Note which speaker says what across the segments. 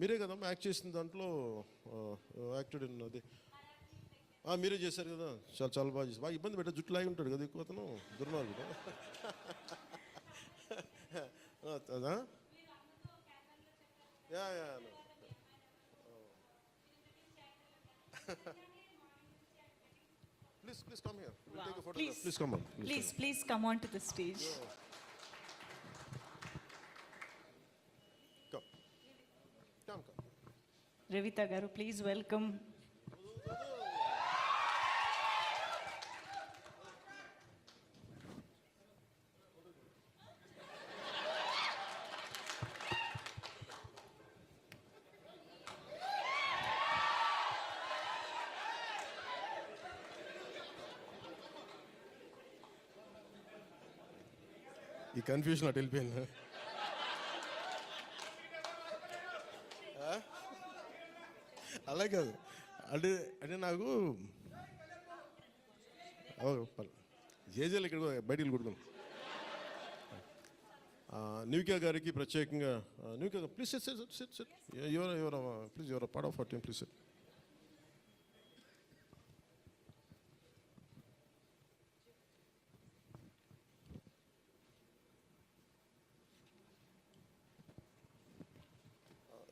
Speaker 1: Act చేసిన దాంట్లో acted in అది. మీరే చేశారు కదా చాలా చాలా బాగా చేశారు. బాగా ఇబ్బంది పెట్టా జుట్టు లాగి ఉంటాడు కదా ఎక్కువ అతను దుర్మార్గుడు. అదా? Yeah yeah please please come here will take photo
Speaker 2: Please.
Speaker 1: Please come on
Speaker 2: Please, please come on to the stage.
Speaker 1: Come come come
Speaker 2: Revita Garu, please welcome.
Speaker 1: ఈ కన్ఫ్యూజన్ అటు వెళ్ళిపోయింది అలా కాదు అంటే అంటే నాకు జేజేలు ఇక్కడ బయటికి కొడుతాం న్యూకియా గారికి ప్రత్యేకంగా న్యూకియా please set set set set ఎవరు ఎవరు ప్లీజ్ ఎవరు part of team please set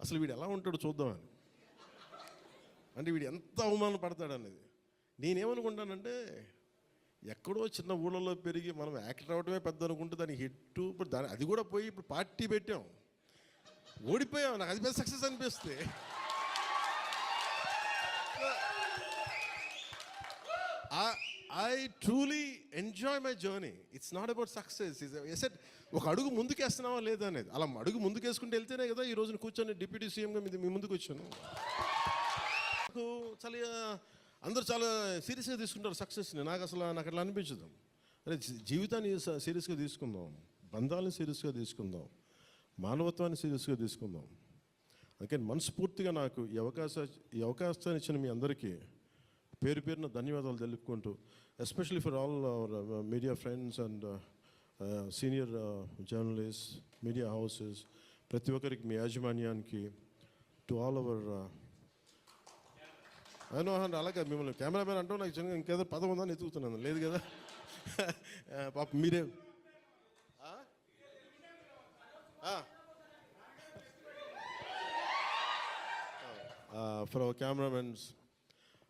Speaker 1: అసలు వీడు ఎలా ఉంటాడో చూద్దామని అంటే వీడు ఎంత అవమానం పడతాడు అనేది. నేనేమనుకుంటానంటే ఎక్కడో చిన్న ఊళ్ళలో పెరిగి మనం యాక్టర్ అవడమే పెద్ద అనుకుంటే దాని హిట్ ఇప్పుడు దాని అది కూడా పోయి ఇప్పుడు పార్టీ పెట్టాం. ఓడిపోయాం నాకు అది పెద్ద సక్సెస్ అనిపిస్తే. I truly enjoy my journey it's not about success asset ఒక అడుగు ముందుకేస్తున్నావా లేదా అనేది? అలా అడుగు ముందుకేసుకుంటూ వెళ్తేనే కదా ఈ రోజున కూర్చొని డిప్యూటీ సీఎంగా మీ మీ ముందుకు వచ్చాను. నాకు చాలా అందరూ చాలా సీరియస్గా తీసుకుంటారు సక్సెస్ని నాకు అసలు నాకు అట్లా అనిపించదు. అరే జీవితాన్ని స- సీరియస్గా తీసుకుందాం. బంధాలను సీరియస్గా తీసుకుందాం. మానవత్వాన్ని సీరియస్గా తీసుకుందాం. అందుకని మనస్ఫూర్తిగా నాకు ఈ అవకాశ ఈ అవకాశాన్ని ఇచ్చిన మీ అందరికీ పేరు పేరున ధన్యవాదాలు తెలుపుకుంటూ especially for all our media friends and senior journalist media houses ప్రతి ఒక్కరికి మీ యాజమాన్యానికి టు ఆల్ అవర్ అయినా అలాగే మిమ్మల్ని కెమెరామెన్ అంటూ నాకు చిన్న ఇంకేదో పదం ఉందని ఎతుకుతున్నాను లేదు కదా పాప మీరే ఫర్ అవర్ కెమెరామెన్స్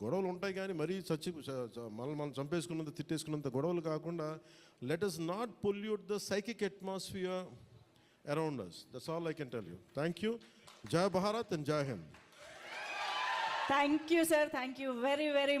Speaker 1: గొడవలు ఉంటాయి కానీ మరీ చచ్చి చ- మనం మనం చంపేసుకున్నంత తిట్టేసుకున్నంత గొడవలు కాకుండా let us not pollute the psychic atmosphere around us that's all I can tell you thank you జై భారత్ అండ్ జై Hind
Speaker 2: thank you sir thank you very very.